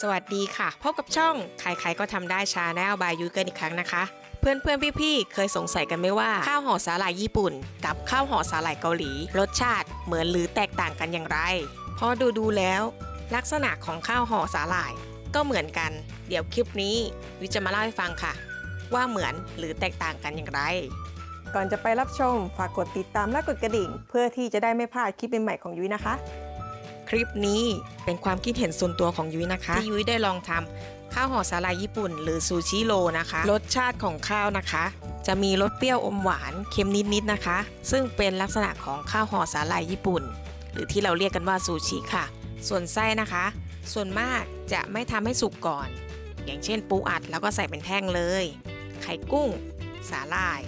สวัสดีค่ะ พบกับช่องใครๆก็ทำได้ชาแนลบายยูเกินอีกครั้งนะคะ เพื่อนๆ พี่ๆ เคยสงสัยกันไหมว่า ข้าวห่อสาหร่ายญี่ปุ่น กับข้าวห่อสาหร่ายเกาหลี รสชาติเหมือนหรือแตกต่างกันอย่างไร พอดูดูๆแล้ว ลักษณะของข้าวห่อสาหร่าย ก็เหมือนกัน เดี๋ยวคลิปนี้วิจะมาเล่าให้ฟังค่ะ ว่าเหมือนหรือแตกต่างกันอย่างไร ก่อนจะไปรับชมฝากกดติดตามและกดกระดิ่ง เพื่อที่จะได้ไม่พลาดคลิปใหม่ๆของยุ้ยนะคะ คลิปนี้เป็นความคิดเห็นส่วนตัวของยุ้ยนะคะที่ยุ้ยได้ลองทำข้าวห่อสาหร่ายญี่ปุ่น หรือซูชิโรนะคะ รสชาติของข้าวนะคะ จะมีรสเปรี้ยวอมหวานเค็มนิดๆนะคะ ซึ่งเป็นลักษณะของข้าวห่อสาหร่ายญี่ปุ่น หรือที่เราเรียกกันว่าซูชิค่ะ ส่วนไส้นะคะ ส่วนมากจะไม่ทำให้สุกก่อน อย่างเช่นปูอัดแล้วก็ใส่เป็นแท่งเลย ไข่กุ้ง สาหร่าย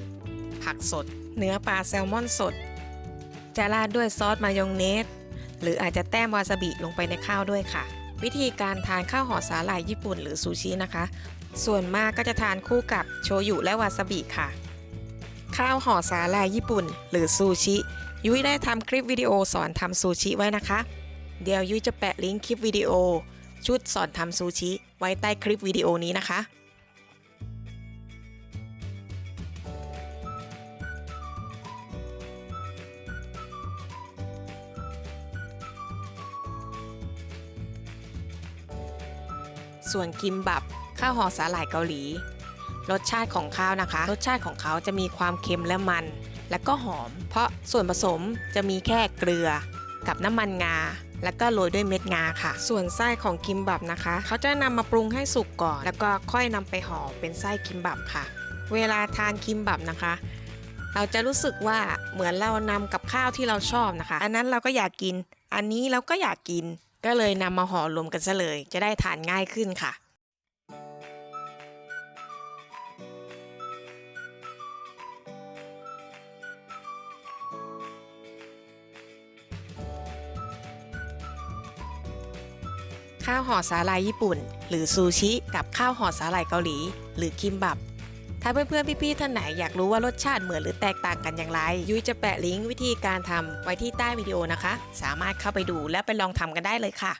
ผักสด เนื้อปลาแซลมอนสด จะราดด้วยซอสมายองเนส หรืออาจจะแต้มวาซาบิลงไปในข้าวด้วยค่ะ วิธีการทานข้าวห่อสาหร่ายญี่ปุ่นหรือซูชินะคะ ส่วนมากก็จะทานคู่กับโชยุและวาซาบิค่ะ ข้าวห่อสาหร่ายญี่ปุ่น หรือซูชิ ยุ้ยได้ทำคลิปวิดีโอสอนทำซูชิไว้นะคะ เดี๋ยวยุ้ยจะแปะลิงก์คลิปวิดีโอชุดสอนทำซูชิไว้ใต้คลิปวิดีโอนี้นะคะ ส่วนกิมบับข้าวห่อสาหร่ายเกาหลี รสชาติของข้าวนะคะ รสชาติของเขาจะมีความเค็มและมัน และก็หอม เพราะส่วนผสมจะมีแค่เกลือกับน้ำมันงา แล้วก็โรยด้วยเม็ดงาค่ะ ส่วนไส้ของกิมบับนะคะ เขาจะนำมาปรุงให้สุกก่อน แล้วก็ค่อยนำไปห่อเป็นไส้กิมบับค่ะ เวลาทานกิมบับนะคะ เราจะรู้สึกว่าเหมือนเรานำกับข้าวที่เราชอบนะคะ อันนั้นเราก็อยากกิน อันนี้เราก็อยากกิน ก็เลยนำมาห่อรวมกันซะเลย จะได้ทานง่ายขึ้นค่ะข้าวห่อสาหร่ายญี่ปุ่น หรือซูชิ กับข้าวห่อสาหร่ายเกาหลี หรือคิมบับ ถ้าเพื่อนๆพี่ๆท่านไหนอยากรู้ว่ารสชาติเหมือนหรือแตกต่างกันอย่างไร ยุ้ยจะแปะลิงก์วิธีการทำไว้ที่ใต้วิดีโอนะคะ สามารถเข้าไปดูและไปลองทำกันได้เลยค่ะ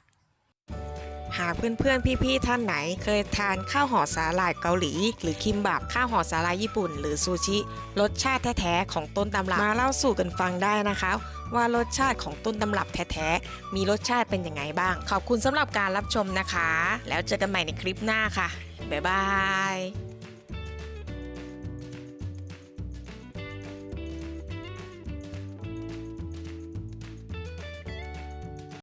หากเพื่อนๆพี่ๆท่านไหน เคยทานข้าวห่อสาหร่ายเกาหลี หรือคิมบับข้าวห่อสาหร่ายญี่ปุ่น หรือซูชิ รสชาติแท้ๆของต้นตำรับมาเล่าสู่กันฟังได้นะคะว่ารสชาติของต้นตำรับแท้ๆ มีรสชาติเป็นยังไงบ้าง ขอบคุณสำหรับการรับชมนะคะ แล้วเจอกันใหม่ในคลิปหน้าค่ะ บ๊ายบาย